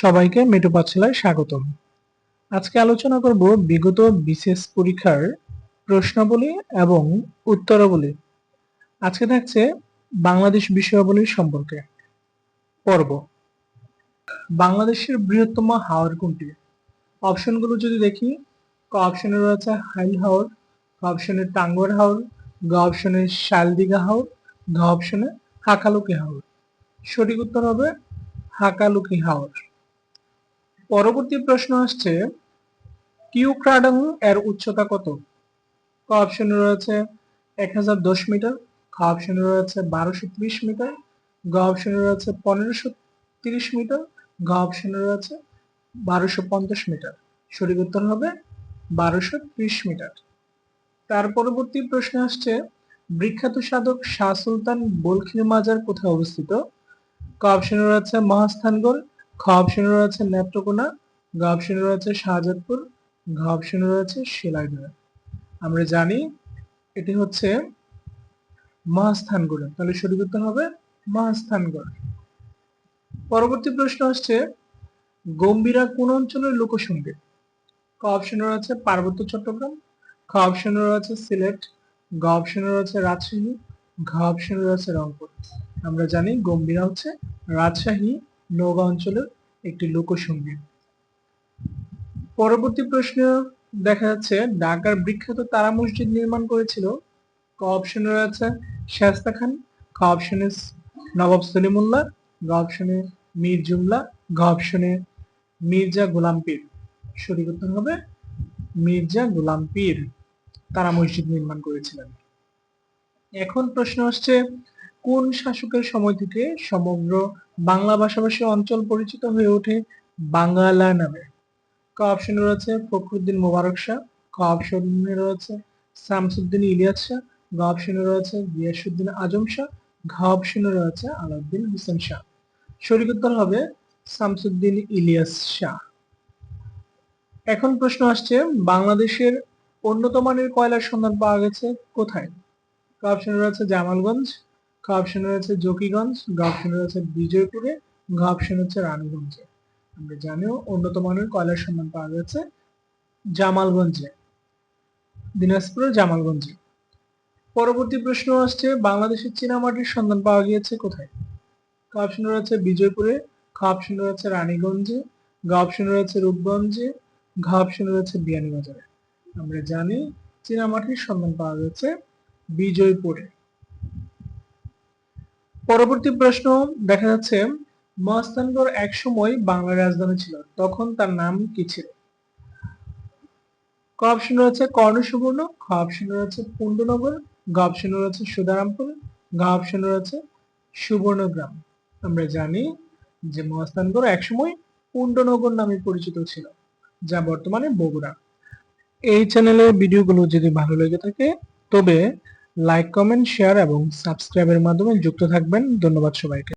সবাইকে মেটু পাঠশালায় স্বাগতম। আজকে আলোচনা করব বিগত বিশেষ পরীক্ষার প্রশ্নাবলী এবং উত্তরাবলী। আজকে থাকছে বাংলাদেশ বিষয়াবলীর সম্পর্কে পর্ব। বাংলাদেশের বৃহত্তম হাওর কোনটি? অপশনগুলো যদি দেখি, ক অপশনে রয়েছে হাইল হাওর, ক অপশনে টাঙ্গর হাওর, গ অপশনে শালদিঘা হাওর ঘ অপশনে হাকালুকি হাওর। সঠিক উত্তর হবে হাকালুকি হাওর। পরবর্তী প্রশ্ন আসছে, কিউক্রাডং এর উচ্চতা কত? ক অপশনে রয়েছে এক হাজার দশ মিটার, খ অপশনে রয়েছে বারোশো ত্রিশ মিটার, গ অপশনে রয়েছে পনেরোশো তিরিশ মিটার ঘ অপশনে রয়েছে বারোশো পঞ্চাশ মিটার। সঠিক উত্তর হবে বারোশো ত্রিশ মিটার। তার পরবর্তী প্রশ্ন আসছে, বিখ্যাত সাধক শাহ সুলতান বলখির মাজার কোথায় অবস্থিত? ক অপশনে রয়েছে মহাস্থানগড় খ অপশনে রয়েছে নেত্রকোনা, গ অপশনে রয়েছে শাহজাদপুর ঘ অপশনে রয়েছে শিলাইদহ আমরা জানি এটি হচ্ছে মহাস্থানগড়। তাহলে সঠিক উত্তর হবে মহাস্থানগড়। পরবর্তী প্রশ্ন আসছে, গম্ভীরা কোন অঞ্চলের লোকসঙ্গীত? ক অপশনে রয়েছে পার্বত্য চট্টগ্রাম, খ অপশনে রয়েছে সিলেট, গ অপশনে রয়েছে রাজশাহী ঘ অপশনে রয়েছে রংপুর। আমরা জানি গম্ভীরা হচ্ছে রাজশাহী নওগাঁ অঞ্চলের একটি লোকসঙ্গীত পরবর্তী প্রশ্ন দেখা যাচ্ছে, ঢাকার বিখ্যাত তারা মসজিদ নির্মাণ করেছিল। ক অপশনে রয়েছে শাস্তা খান, খ অপশনে নবাব সলিমুল্লাহ, গ অপশনে মীর জুমলা, ঘ অপশনে মির্জা গোলাম পীর। সঠিক উত্তর হবে মির্জা গোলাম পীর। তারা মসজিদ নির্মাণ করেছিলেন। এখন প্রশ্ন আসছে কোন শাসকের সময় থেকে সমগ্র বাংলা ভাষাভাষী অঞ্চল পরিচিত হয়ে ওঠে বাংলা নামে? ক অপশনে রয়েছে ফখরুদ্দিন মোবারক শাহ, ক অপশনে রয়েছে শামসুদ্দিন ইলিয়াস শাহ, গ অপশনে রয়েছে গিয়াসুদ্দিন আজম শাহ, ঘ অপশনে রয়েছে আলাউদ্দিন হোসেন শাহ। সঠিক উত্তর হবে শামসুদ্দিন ইলিয়াস শাহ। এখন প্রশ্ন আসছে, বাংলাদেশের উন্নত মানের কয়লার সন্ধান পাওয়া গেছে কোথায়? অপশনে রয়েছে জামালগঞ্জ খ অপশনে রয়েছে? জকিগঞ্জ গ অপশনে রয়েছে বিজয়পুরে ঘ হচ্ছে রানীগঞ্জে। আমরা জানিও উন্নত মানের কয়লার সন্ধান পাওয়া গেছে? জামালগঞ্জে। দিনাজপুরের জামালগঞ্জে। পরবর্তী প্রশ্ন আসছে, বাংলাদেশের চীনামাটির সন্ধান পাওয়া গিয়েছে কোথায়? ক রয়েছে? বিজয়পুরে। খ অপশন রয়েছে? রানীগঞ্জে। গ অপশন রয়েছে রূপগঞ্জে। ঘ অপশন রয়েছে বিয়ানীবাজারে। আমরা জানি চীনামাটির সন্ধান পাওয়া গেছে বিজয়পুরে। পরবর্তী প্রশ্ন দেখা যাচ্ছে মহাস্থানগড় এক সময় বাংলার রাজধানী ছিল, তখন তার নাম কি ছিল? ক অপশন রয়েছে কর্ণসুবর্ণ, খ অপশন রয়েছে পুণ্ডনগর, গ অপশন রয়েছে সুদারামপুর ঘ অপশন রয়েছে সুবর্ণগ্রাম। আমরা জানি যে মহাস্থানগড় একসময় পুণ্ডনগর নামে পরিচিত ছিল, যা বর্তমানে বগুড়া। এই চ্যানেলের ভিডিওগুলো যদি ভালো লেগে থাকে, তবে লাইক কমেন্ট শেয়ার এবং সাবস্ক্রাইবের মাধ্যমে যুক্ত থাকবেন। ধন্যবাদ সবাইকে।